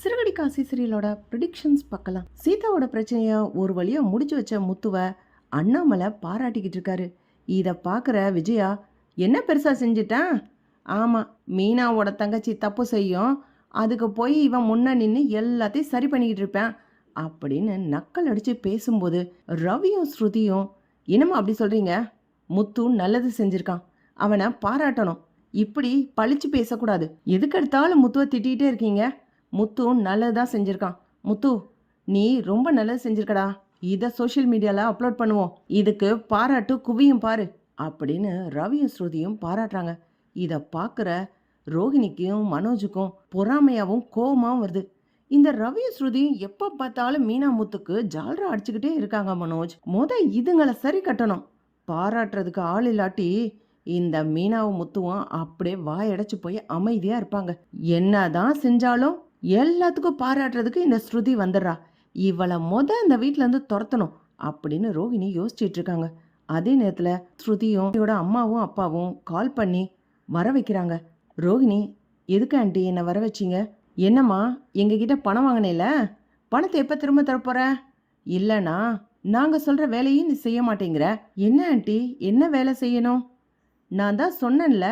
சிறுகடி Kashi சீரியலோட predictions பார்க்கலாம். சீதாவோட பிரச்சனையை ஒரு வழியாக முடிச்சு வச்ச முத்துவை அண்ணாமலை பாராட்டிக்கிட்டு இருக்காரு. இதை பார்க்குற விஜயா என்ன பெருசாக செஞ்சிட்டான்? ஆமாம் மீனாவோட தங்கச்சி தப்பு செய்யும். அதுக்கு போய் இவன் முன்ன நின்று எல்லாத்தையும் சரி பண்ணிக்கிட்டு இருப்பேன். அப்படின்னு நக்கல் அடித்து பேசும்போது ரவியும் ஸ்ருதியும் என்னம்மா அப்படி சொல்கிறீங்க முத்து நல்லது செஞ்சுருக்கான். அவனை பாராட்டணும். இப்படி பழிச்சு பேசக்கூடாது. எதுக்கெடுத்தாலும் முத்துவை திட்டிகிட்டே இருக்கீங்க. முத்து நல்லதாக செஞ்சுருக்கான். முத்து நீ ரொம்ப நல்லது செஞ்சுருக்கடா. இதை சோஷியல் மீடியாவில் அப்லோட் பண்ணுவோம். இதுக்கு பாராட்டு குவியும் பாரு. அப்படின்னு ரவியும் ஸ்ருதியும் பாராட்டுறாங்க. இதை பார்க்குற ரோஹிணிக்கும் மனோஜுக்கும் பொறாமையாகவும் கோபமாகவும் வருது. இந்த ரவிய ஸ்ருதியும் எப்போ பார்த்தாலும் மீனா முத்துக்கு ஜால்ரா அடிச்சுக்கிட்டே இருக்காங்க மனோஜ். முத இதுங்களை சரி கட்டணும். பாராட்டுறதுக்கு ஆள் இல்லாட்டி இந்த மீனாவும் முத்துவும் அப்படியே வாயடைச்சு போய் அமைதியாக இருப்பாங்க. என்னதான் செஞ்சாலும் எல்லாத்துக்கும் பாராட்டுறதுக்கு இந்த ஸ்ருதி வந்துடுறா. இவளை மொத இந்த வீட்டிலேருந்து துரத்தணும் அப்படின்னு ரோஹிணி யோசிச்சுட்டு இருக்காங்க. அதே நேரத்தில் ஸ்ருதியும் என்னோட அம்மாவும் அப்பாவும் கால் பண்ணி வர வைக்கிறாங்க. ரோஹிணி எதுக்கு ஆண்டி என்னை வர வச்சீங்க? என்னம்மா எங்ககிட்ட பணம் வாங்கினேல? பணத்தை எப்போ திரும்ப தரப்போற? இல்லைனா நாங்கள் சொல்கிற வேலையும் நீ செய்ய மாட்டேங்கிற. என்ன ஆண்டி என்ன வேலை செய்யணும்? நான் தான் சொன்னேன்ல.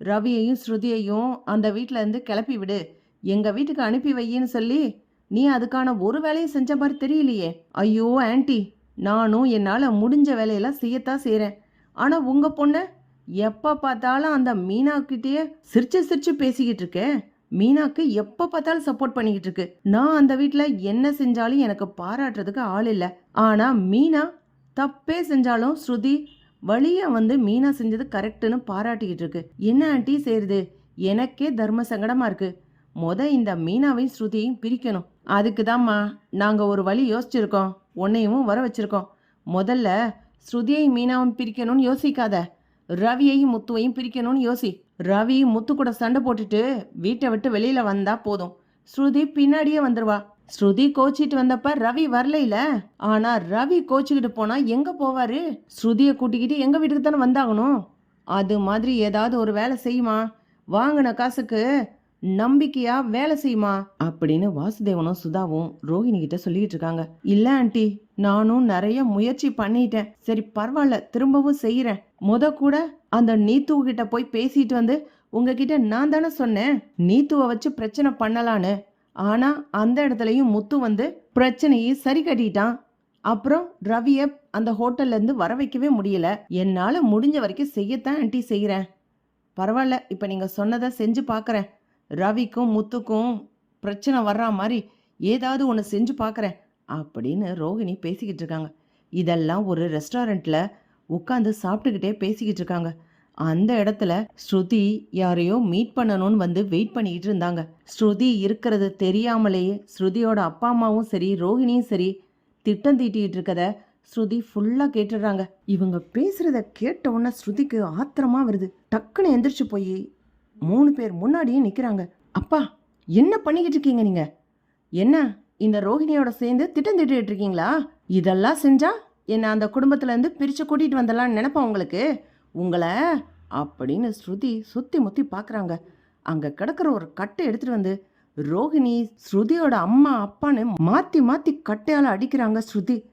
ரவியையும் ஸ்ருதியையும் அந்த வீட்டிலேருந்து கிளப்பி விடு. எங்கள் வீட்டுக்கு அனுப்பி வையின்னு சொல்லி நீ அதுக்கான ஒரு வேலையும் செஞ்ச மாதிரி தெரியலையே. ஐயோ ஆன்ட்டி நானும் என்னால் முடிஞ்ச வேலையெல்லாம் செய்யத்தான் செய்கிறேன் ஆனால் உங்கள் பொண்ணை எப்போ பார்த்தாலும் அந்த மீனாக்கிட்டேயே சிரிச்சு சிரிச்சு பேசிக்கிட்டு இருக்கேன் மீனாக்கு எப்போ பார்த்தாலும் சப்போர்ட் பண்ணிக்கிட்டு இருக்கு. நான் அந்த வீட்டில் என்ன செஞ்சாலும் எனக்கு பாராட்டுறதுக்கு ஆள் இல்லை. ஆனால் மீனா தப்பே செஞ்சாலும் ஸ்ருதி வழியை வந்து மீனா செஞ்சது கரெக்டுன்னு பாராட்டிக்கிட்டு இருக்கு. என்ன ஆண்டி செய்யுது எனக்கே தர்ம சங்கடமாக இருக்குது மொத இந்த மீனாவையும் ஸ்ருதியையும் பிரிக்கணும். அதுக்கு தாம்மா நாங்கள் ஒரு வழி யோசிச்சிருக்கோம். உன்னையும் வர வச்சிருக்கோம். முதல்ல ஸ்ருதியையும் மீனாவும் பிரிக்கணும்னு யோசிக்காத. ரவியையும் முத்துவையும் பிரிக்கணும்னு யோசி. ரவி முத்து கூட சண்டை போட்டுட்டு வீட்டை விட்டு வெளியில வந்தா போதும். ஸ்ருதி பின்னாடியே வந்துருவா. ஸ்ருதி கோச்சிட்டு வந்தப்ப ரவி வரலைல ஆனா ரவி கோச்சிக்கிட்டு போனா எங்க போவாரு? ஸ்ருதியை கூட்டிக்கிட்டு எங்க வீட்டுக்கு தானே வந்தாகணும்? அது மாதிரி ஏதாவது ஒரு வேலை செய்யுமா? வாங்கின காசுக்கு நம்பிக்கையா வேலை செய்யுமா? அப்படின்னு வாசுதேவனும் சுதாவும் ரோஹிணி கிட்ட சொல்லிட்டு இருக்காங்க. இல்ல ஆண்டி நானும் நிறைய முயற்சி பண்ணிட்டேன். சரி பரவாயில்ல திரும்பவும் செய்யறேன் முத கூட அந்த நீத்து கிட்ட போய் பேசிட்டு வந்து உங்ககிட்ட நான் தானே சொன்னேன் நீத்துவை வச்சு பிரச்சனை பண்ணலான்னு. ஆனா அந்த இடத்துலயும் முத்து வந்து பிரச்சனையை சரி கட்டிட்டான். அப்புறம் ரவிய அந்த ஹோட்டல்ல இருந்து வர வைக்கவே முடியல. என்னால முடிஞ்ச வரைக்கும் செய்யத்தான் ஆண்டி செய்யறேன் பரவாயில்ல இப்ப நீங்க சொன்னதை செஞ்சு பாக்குறேன். ரவிக்கும் முத்துக்கும் பிரச்சனை வர்ற மாதிரி ஏதாவது ஒன்று செஞ்சு பார்க்குறேன் அப்படின்னு ரோஹிணி பேசிக்கிட்டு இருக்காங்க. இதெல்லாம் ஒரு ரெஸ்டாரண்ட்டில் உட்காந்து சாப்பிட்டுக்கிட்டே பேசிக்கிட்டு இருக்காங்க. அந்த இடத்துல ஸ்ருதி யாரையோ மீட் பண்ணணும்னு வந்து வெயிட் பண்ணிக்கிட்டு இருந்தாங்க. ஸ்ருதி இருக்கிறது தெரியாமலேயே ஸ்ருதியோட அப்பா அம்மாவும் சரி ரோஹிணியும் சரி திட்டம் தீட்டிக்கிட்டு இருக்கத ஸ்ருதி ஃபுல்லாக கேட்டுடுறாங்க. இவங்க பேசுகிறத கேட்ட உடனே ஸ்ருதிக்கு ஆத்திரமா வருது. டக்குன்னு எந்திரிச்சு போய் மூணு பேர் முன்னாடியே நிற்கிறாங்க அப்பா என்ன பண்ணிக்கிட்டு இருக்கீங்க நீங்கள் என்ன இந்த ரோஹிணியோட சேர்ந்து திட்டம் திட்டிகிட்டு இருக்கீங்களா? இதெல்லாம் செஞ்சால் என்னை அந்த குடும்பத்துலேருந்து பிரித்து கூட்டிகிட்டு வந்துடலான்னு வந்தலாம்னு உங்களுக்கு? உங்களை அப்படின்னு ஸ்ருதி சுற்றி முத்தி பார்க்குறாங்க அங்கே கிடக்கிற ஒரு கட்டை எடுத்துட்டு வந்து ரோஹிணி ஸ்ருதியோட அம்மா அப்பான்னு மாற்றி மாற்றி கட்டையால் அடிக்கிறாங்க ஸ்ருதி.